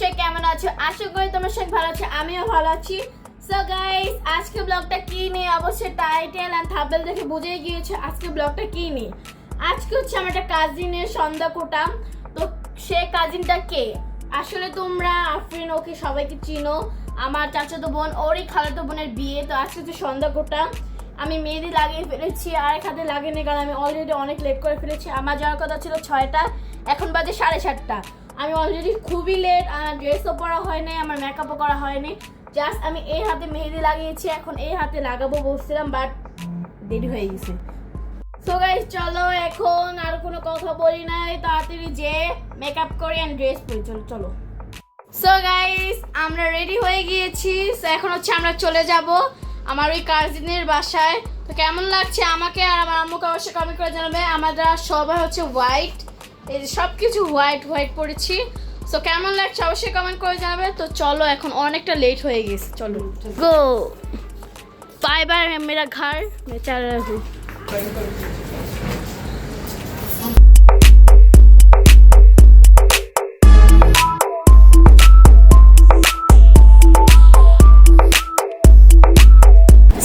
সে কেমন আছো? আশা করি তোমার সঙ্গে ভালো আছো, আমিও ভালো আছি। সো গাইস আজকে ব্লগটা কি নিয়ে? অবশ্যই টাইটেল অ্যান্ড থাম্বনেল দেখে বুঝেই গিয়েছো আজকে ব্লগটা কি নিয়ে। আজকে হচ্ছে আমার একটা কাজিনের সন্ধ্যা কোটাম তো সে কাজিনটা কে? আসলে তোমরা আফরিন, ওকে সবাইকে চিনো। আমার চাচাতো বোন, ওরই খালাতো বোনের বিয়ে। তো আজকে হচ্ছে সন্ধ্যা কোটাম আমি মেহেদি লাগিয়ে ফেলেছি আর এক হাতে লাগিয়ে কারণ আমি অলরেডি অনেক লেট করে ফেলেছি। আমার যাওয়ার কথা ছিল ছয়টা, এখন বাজে সাড়ে সাতটা। আমি অলরেডি খুবই লেট আমার ড্রেসও পরা নাই, আমার মেকআপও করা হয়নি জাস্ট আমি এই হাতে মেহেদি লাগিয়েছি, এখন এই হাতে লাগাবো বলছিলাম বাট দেরি হয়ে গেছে। সো গাইস চলো এখন আর কোনো কথা বলি নাই, তাড়াতাড়ি যে মেকআপ করে অ্যান্ড ড্রেস পরি, চলো চলো। সো গাইস আমরা রেডি হয়ে গিয়েছি সো এখন হচ্ছে আমরা চলে যাব আমার ওই কাজিনের বাসায়। তো কেমন লাগছে আমাকে আর আমার আম্মুকে অবশ্যই কমেন্ট করে জানাবে। আমরা সবাই হচ্ছে হোয়াইট এই যে সব কিছু হোয়াইট হোয়াইট পরেছি সো কেমন লাগছে? অবশ্যই কমেন্ট করে জানাবে। তো চলো, এখন অনেকটা লেট হয়ে গেছে। চলো গো বাই বাই মেরা ঘর মে চল রहा हूं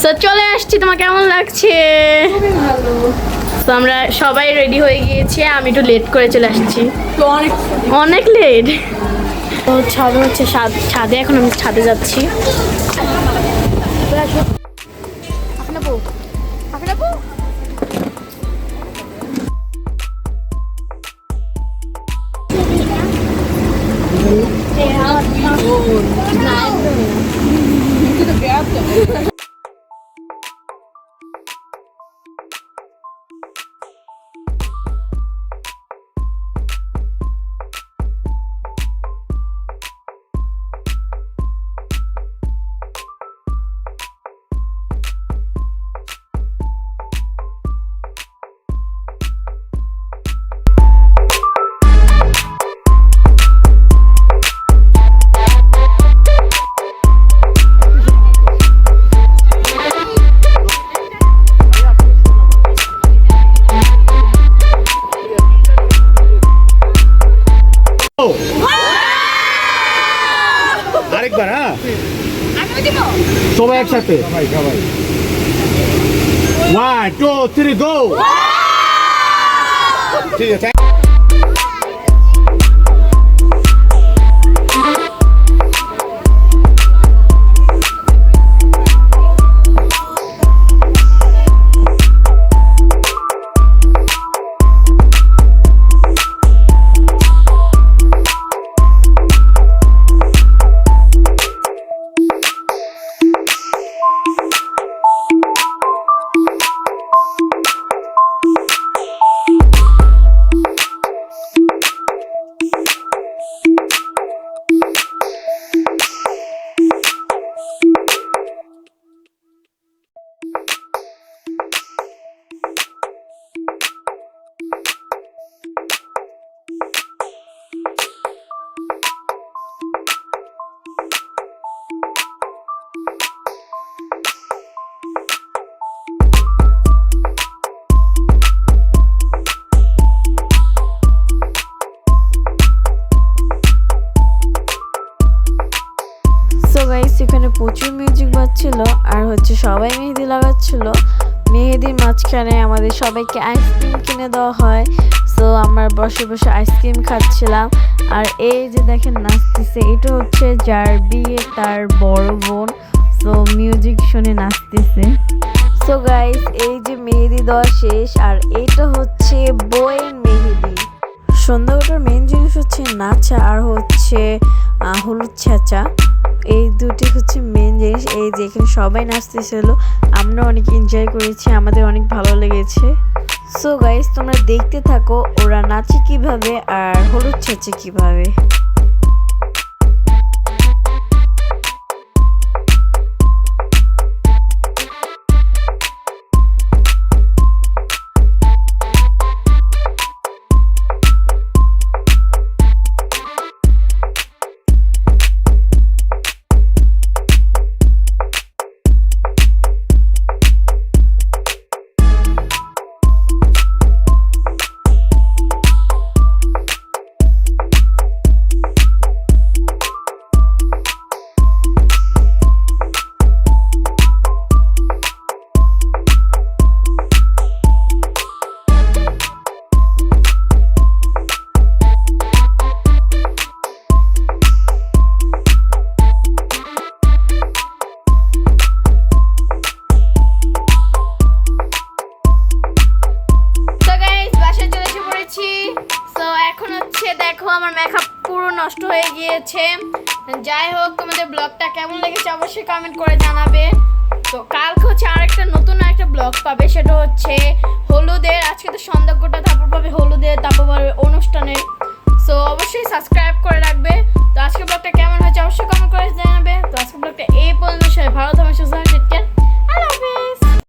সো চলে আসছি। তোমার কেমন লাগছে? তো আমরা সবাই রেডি হয়ে গিয়েছি আমি একটু লেট করে চলে আসছি। অনেক অনেক লেট তো ছাদে হচ্ছে ছাদ- এখন আমি ছাদে যাচ্ছি। আপনাবো? সবাই একসাথে। ওয়ান টু থ্রি গো ঠিক আছে গাইস এখানে প্রচুর মিউজিক বাজছিল আর হচ্ছে সবাই মেহেদি লাগাচ্ছিল। মেহেদির মাঝখানে আমাদের সবাইকে আইসক্রিম কিনে দেওয়া হয়। সো আমরা বসে বসে আইসক্রিম খাচ্ছিলাম। আর এই যে দেখেন নাচতেছে, এটা হচ্ছে যার বিয়ে তার বড় বোন। সো মিউজিক শুনে নাচতেছে। সো গাইস এই যে মেহেদি দেওয়া শেষ আর এটা হচ্ছে বইয়ের মেহেদি। সন্ধ্যাটার মেন জিনিস হচ্ছে নাচা আর হচ্ছে হলুদ ছেঁচা। এই দুটি হচ্ছে মেন জিনিস। এই যে এখানে সবাই নাচতেছিল আমরা অনেক এনজয় করেছি, আমাদের অনেক ভালো লেগেছে। সো গাইস তোমরা দেখতে থাকো, ওরা নাচে কীভাবে আর হলুদ ছাচে কীভাবে। মেকআপ পুরো নষ্ট হয়ে গিয়েছে। যাই হোক, তোমাদের ব্লগটা কেমন লেগেছে অবশ্যই কমেন্ট করে জানাবে। তো কালকে হচ্ছে আরেকটা নতুন একটা ব্লগ পাবে, সেটা হচ্ছে হলুদের। আজকে তো সন্ধ্যাটা তারপর পাবে হলুদের, তারপর পাবে অনুষ্ঠানের। সো অবশ্যই সাবস্ক্রাইব করে রাখবে। তো আজকে ব্লগটা কেমন হয়েছে অবশ্যই কমেন্ট করে